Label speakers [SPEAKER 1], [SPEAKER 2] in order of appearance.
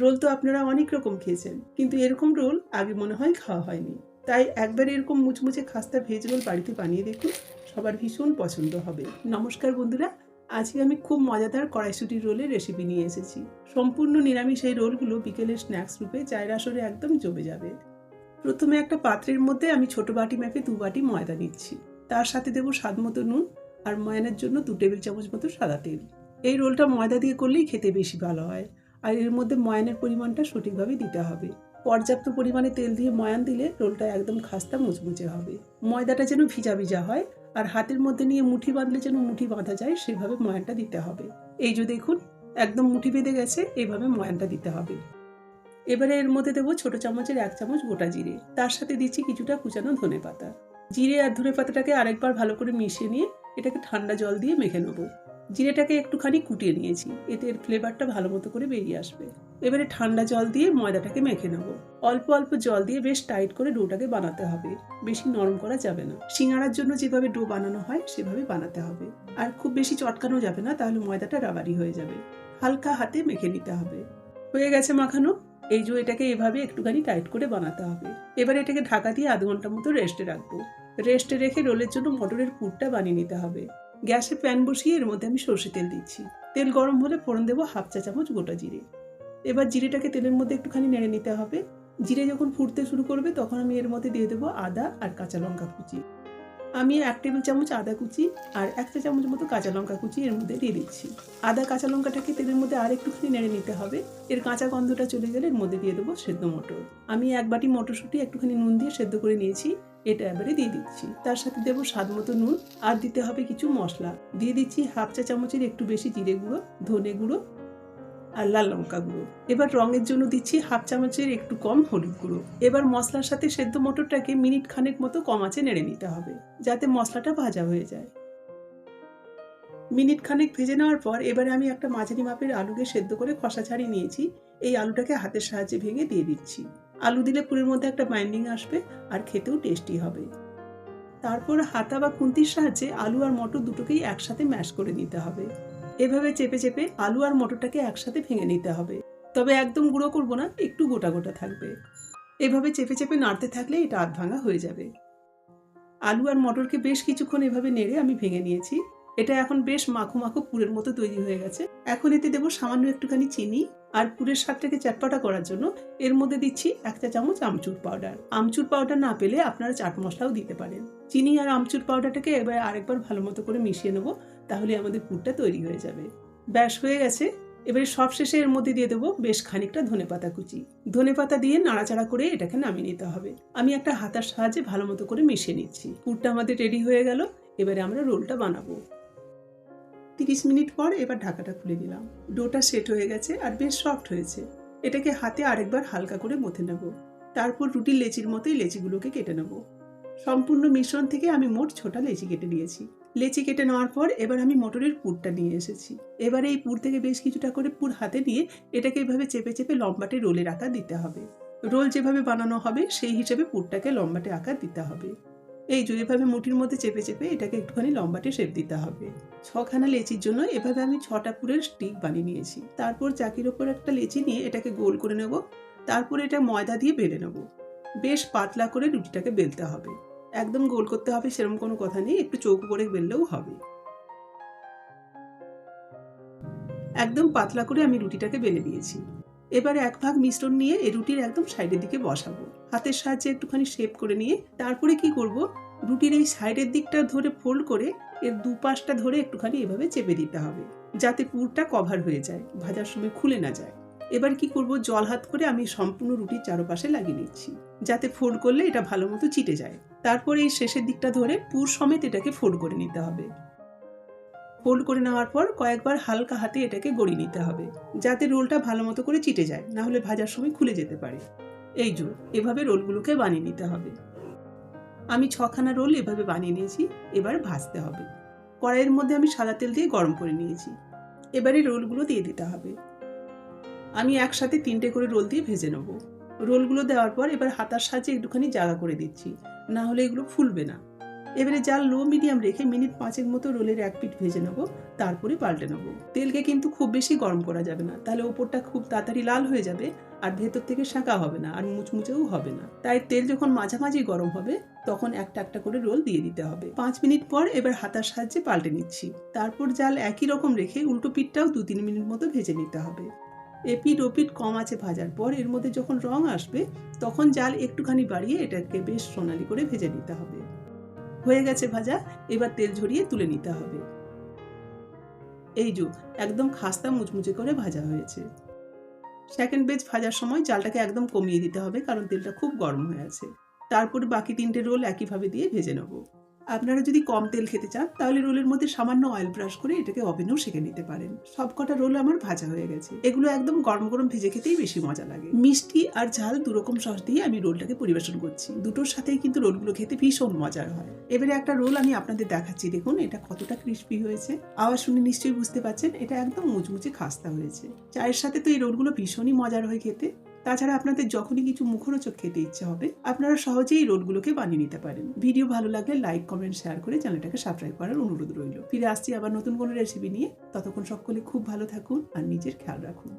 [SPEAKER 1] Role তো আপনারা অনেক রকম খেয়েছেন। কিন্তু এরকম রোল আগে মনে হয় খাওয়া হয়নি। তাই একবার এরকম মুচমুচে খাস্তা ভেজ রোল বাড়িতে বানিয়ে দেখুন, সবার ভীষণ পছন্দ হবে। নমস্কার বন্ধুরা, আজকে আমি খুব মজাদার কড়াইশুটির রোলের রেসিপি নিয়ে এসেছি। সম্পূর্ণ নিরামিষ এই রোলগুলো বিকেলের স্ন্যাক্স রূপে চায়ের আসরে একদম জমে যাবে। প্রথমে একটা পাত্রের মধ্যে আমি ছোট বাটি মাপে দু বাটি ময়দা নিচ্ছি। তার সাথে দেবো স্বাদ মতো নুন আর ময়ানের জন্য দু টেবিল চামচ মতো সাদা তেল। এই রোলটা ময়দা দিয়ে করলেই খেতে বেশি ভালো হয়। আর এর মধ্যে ময়ানের পরিমাণটা সঠিকভাবে দিতে হবে। পর্যাপ্ত পরিমাণে তেল দিয়ে ময়ান দিলে রোলটা একদম খাস্তা মুচমুচে হবে। ময়দাটা যেন ভিজা ভিজা হয় আর হাতের মধ্যে নিয়ে মুঠি বাঁধলে যেন মুঠি বাঁধা যায়, সেভাবে ময়ানটা দিতে হবে। এই যে দেখুন, একদম মুঠি বেঁধে গেছে, এভাবে ময়ানটা দিতে হবে। এবারে এর মধ্যে দেবো ছোট চামচের এক চামচ গোটা জিরে। তার সাথে দিচ্ছি কিছুটা কুচানো ধনে পাতা জিরে আর ধনে পাতাটাকে আরেকবার ভালো করে মিশিয়ে নিয়ে এটাকে ঠান্ডা জল দিয়ে মেখে নেব। জিরেটাকে একটুখানি কুটিয়ে নিয়েছি। এতে এর ফ্লেভারটা ভালো মতো করে বেরিয়ে আসবে। এবারে ঠান্ডা জল দিয়ে ময়দাটাকে মেখে নেব। অল্প অল্প জল দিয়ে বেশ টাইট করে ডোটাকে বানাতে হবে। বেশি নরম করা যাবে না। সিঙ্গারার জন্য যেভাবে ডো বানানো হয়, সেভাবে বানাতে হবে। আর খুব বেশি চটকানো যাবে না, তাহলে ময়দাটা রাবারি হয়ে যাবে। হালকা হাতে মেখে নিতে হবে। হয়ে গেছে মাখানো। এই যে এটাকে এভাবে একটুখানি টাইট করে বানাতে হবে। এবার এটাকে ঢাকা দিয়ে আধ ঘণ্টা মতো রেস্টে রাখব। রেস্টে রেখে রোলের জন্য মটরের পুরটা বানিয়ে নিতে হবে। গ্যাসে প্যান বসিয়ে এর মধ্যে আমি সর্ষে তেল দিচ্ছি। তেল গরম হলে ফোড়ন দেবো হাফ চা চামচ গোটা জিরে। এবার জিরেটাকে তেলের মধ্যে একটুখানি নেড়ে নিতে হবে। জিরে যখন ফুটতে শুরু করবে তখন আমি এর মধ্যে দিয়ে দেবো আদা আর কাঁচা লঙ্কা কুচি। আমি এক টেবিল চামচ আদা কুচি আর এক চা চামচ মতো কাঁচা লঙ্কা কুচি এর মধ্যে দিয়ে দিচ্ছি। আদা কাঁচা লঙ্কাটাকে তেলের মধ্যে আর একটুখানি নেড়ে নিতে হবে। এর কাঁচা গন্ধটা চলে গেলে এর মধ্যে দিয়ে দেবো সেদ্ধ মটর। আমি এক বাটি মটরশুঁটি একটুখানি নুন দিয়ে সেদ্ধ করে নিয়েছি। এটা এবারে দিয়ে দিচ্ছি। তার সাথে দেবো স্বাদ মতো নুন আর দিতে হবে কিছু মশলা। দিয়ে দিচ্ছি হাফ চা চামচের একটু বেশি জিরে গুঁড়ো, ধনে গুঁড়ো আর লাল লঙ্কা গুঁড়ো। এবার রঙের জন্য দিচ্ছি হাফ চামচের একটু কম হলুদ গুঁড়ো। এবার মশলার সাথে সেদ্ধ মটরটাকে মিনিট খানেক মতো কম আঁচে নেড়ে নিতে হবে, যাতে মশলাটা ভাজা হয়ে যায়। মিনিট খানেক ভেজে নেওয়ার পর এবারে আমি একটা মাঝারি মাপের আলুকে সেদ্ধ করে খসা ছাড়িয়ে নিয়েছি। এই আলুটাকে হাতের সাহায্যে ভেঙে দিয়ে দিচ্ছি। আলু দিলে পুরের মধ্যে একটা বাইন্ডিং আসবে আর খেতেও টেস্টি হবে। তারপর হাতা বা খুন্তির সাহায্যে আলু আর মটর দুটোকেই একসাথে ম্যাশ করে নিতে হবে। এভাবে চেপে চেপে আলু আর মটরটাকে একসাথে ভেঙে নিতে হবে। তবে একদম গুঁড়ো করব না, একটু গোটা গোটা থাকবে। এভাবে চেপে চেপে নাড়তে থাকলে এটা আধ ভাঙা হয়ে যাবে। আলু আর মটরকে বেশ কিছুক্ষণ এভাবে নেড়ে আমি ভেঙে নিয়েছি। এটা এখন বেশ মাখো মাখো পুরের মতো তৈরি হয়ে গেছে। এখন এতে দেবো সামান্য একটুখানি চিনি আর পুরের স্বাদটাকে চটপটা করার জন্য। এর মধ্যে দিচ্ছি এক চা চামচ আমচুর পাউডার। আমচুর পাউডার না পেলে আপনারা চাট মশলাও দিতে পারেন। চিনি আর আমচুর পাউডারটাকে এবার আরেকবার ভালো মতো করে মিশিয়ে নেব, তাহলে আমাদের পুরটা তৈরি হয়ে যাবে। ব্যাস, হয়ে গেছে। এবারে সব শেষে এর মধ্যে দিয়ে দেবো বেশ খানিকটা ধনে পাতা কুচি। ধনে পাতা দিয়ে নাড়াচাড়া করে এটাকে নামিয়ে নিতে হবে। আমি একটা হাতার সাহায্যে ভালো মতো করে মিশিয়ে নিচ্ছি। পুরটা আমাদের রেডি হয়ে গেল। এবারে আমরা রোলটা বানাবো। তিরিশ মিনিট পর এবার ঢাকাটা খুলে দিলাম ডোটা সেট হয়ে গেছে আর বেশ সফট হয়েছে। এটাকে হাতে আরেকবার হালকা করে মথে নেব। তারপর রুটির লেচির মতোই লেচিগুলোকে কেটে নেব। সম্পূর্ণ মিশ্রণ থেকে আমি মোট ছোটা লেচি কেটে নিয়েছি। লেচি কেটে নেওয়ার পর এবার আমি মোটরের পুরটা নিয়ে এসেছি। এবার এই পুর থেকে বেশ কিছুটা করে পুর হাতে নিয়ে এটাকে এভাবে চেপে চেপে লম্বাটে রোলের আকার দিতে হবে। রোল যেভাবে বানানো হবে, সেই হিসেবে পুরটাকে লম্বাটে আকার দিতে হবে। এই যে এভাবে মুঠির মধ্যে চেপে চেপে এটাকে একটুখানি লম্বাটে শেপ দিতে হবে। ছখানা লেচির জন্য এভাবে আমি ছটা পুরের স্টিক বানিয়ে নিয়েছি। তারপর চাকির ওপর একটা লেচি নিয়ে এটাকে গোল করে নেব। তারপর এটা ময়দা দিয়ে বেলে নেব। বেশ পাতলা করে রুটিটাকে বেলতে হবে। একদম গোল করতে হবে সেরকম কোনো কথা নেই, একটু চৌকো করে বেললেও হবে। একদম পাতলা করে আমি রুটিটাকে বেলে দিয়েছি এবার এক ভাগ মিশ্রণ নিয়ে এই রুটির একদম সাইডের দিকে বসাবো। হাতের সাহায্যে একটুখানি শেপ করে নিয়ে তারপরে কি করব? রুটির এই সাইডের দিকটা ধরে ফোল্ড করে এর দুপাশটা ধরে একটুখানি এভাবে চেপে দিতে হবে, যাতে পুরটা কভার হয়ে যায়, ভাজার সময় খুলে না যায়। এবার কি করব? জল হাত করে আমি সম্পূর্ণ রুটির চারপাশে লাগিয়ে নিচ্ছি, যাতে ফোল্ড করলে এটা ভালো মতো চিটে যায়। তারপরে এই শেষের দিকটা ধরে পুর সমেত এটাকে ফোল্ড করে নিতে হবে। ফোল্ড করে নেওয়ার পর কয়েকবার হালকা হাতে এটাকে গড়িয়ে নিতে হবে, যাতে রোলটা ভালো মতো করে চিটে যায়, না হলে ভাজার সময় খুলে যেতে পারে। এই জো এভাবে রোলগুলোকে বানিয়ে নিতে হবে। আমি ছখানা রোল এভাবে বানিয়ে নিয়েছি, এবার ভাজতে হবে। কড়াইয়ের মধ্যে আমি সাদা তেল দিয়ে গরম করে নিয়েছি। এবারে রোলগুলো দিয়ে দিতে হবে। আমি একসাথে তিনটে করে রোল দিয়ে ভেজে নেব। রোলগুলো দেওয়ার পর এবার হাতার সাহায্যে একটুখানি জায়গা করে দিচ্ছি, না হলে এগুলো ফুলবে না। এবারে জাল লো মিডিয়াম রেখে মিনিট পাঁচেক মতো রোলের এক পিঠ ভেজে নেব, তারপরে পাল্টে নেব। তেলকে কিন্তু খুব বেশি গরম করা যাবে না, তাহলে ওপরটা খুব তাড়াতাড়ি লাল হয়ে যাবে আর ভেতর থেকে শাঁকা হবে না আর মুচমুচেও হবে না। তাই তেল যখন মাঝামাঝি গরম হবে, তখন একটা একটা করে রোল দিয়ে দিতে হবে। পাঁচ মিনিট পর এবার হাতার সাহায্যে পাল্টে নিচ্ছি। তারপর জাল একই রকম রেখে উল্টো পিঠটাও দু তিন মিনিট মতো ভেজে নিতে হবে। এপিট ওপিট কম আছে ভাজার পর এর মধ্যে যখন রং আসবে, তখন জাল একটুখানি বাড়িয়ে এটাকে বেশ সোনালি করে ভেজে নিতে হবে। হয়ে গেছে ভাজা, এবার তেল ঝরিয়ে তুলে নিতে হবে। এই যো, একদম খাস্তা মুচমুচে করে ভাজা হয়েছে। সেকেন্ড বেজ ভাজার সময় চালটাকে একদম কমিয়ে দিতে হবে, কারণ তেলটা খুব গরম হয়ে আছে। তারপর বাকি তিনটে রোল একইভাবে দিয়ে ভেজে নেব। আপনারা যদি কম তেল খেতে চান, তাহলে রোলের মধ্যে সামান্য অয়েল ব্রাশ করে এটাকে ওভেনেও সেঁকে নিতে পারেন। সব কটা রোল আমার ভাজা হয়ে গেছে। এগুলো একদম গরম গরম ভেজে খেতেই বেশি মজা লাগে। মিষ্টি আর ঝাল দুরকম সস দিয়ে আমি রোলটাকে পরিবেশন করছি। দুটোর সাথেই কিন্তু রোলগুলো খেতে ভীষণ মজার হয়। এবারে একটা রোল আমি আপনাদের দেখাচ্ছি। দেখুন, এটা কতটা ক্রিস্পি হয়েছে। আওয়াজ শুনে নিশ্চয়ই বুঝতে পারছেন, এটা একদম মুচমুচে খাস্তা হয়েছে। চায়ের সাথে তো এই রোলগুলো ভীষণই মজার হয় খেতে। তাছাড়া আপনাদের যখনই কিছু মুখরোচক খেতে ইচ্ছে হবে, আপনারা সহজেই এই রোলগুলোকে বানিয়ে নিতে পারেন। ভিডিও ভালো লাগলে লাইক, কমেন্ট, শেয়ার করে চ্যানেলটাকে সাবস্ক্রাইব করার অনুরোধ রইল। ফিরে আসছি আবার নতুন কোনো রেসিপি নিয়ে। ততক্ষণ সকলে খুব ভালো থাকুন আর নিজের খেয়াল রাখুন।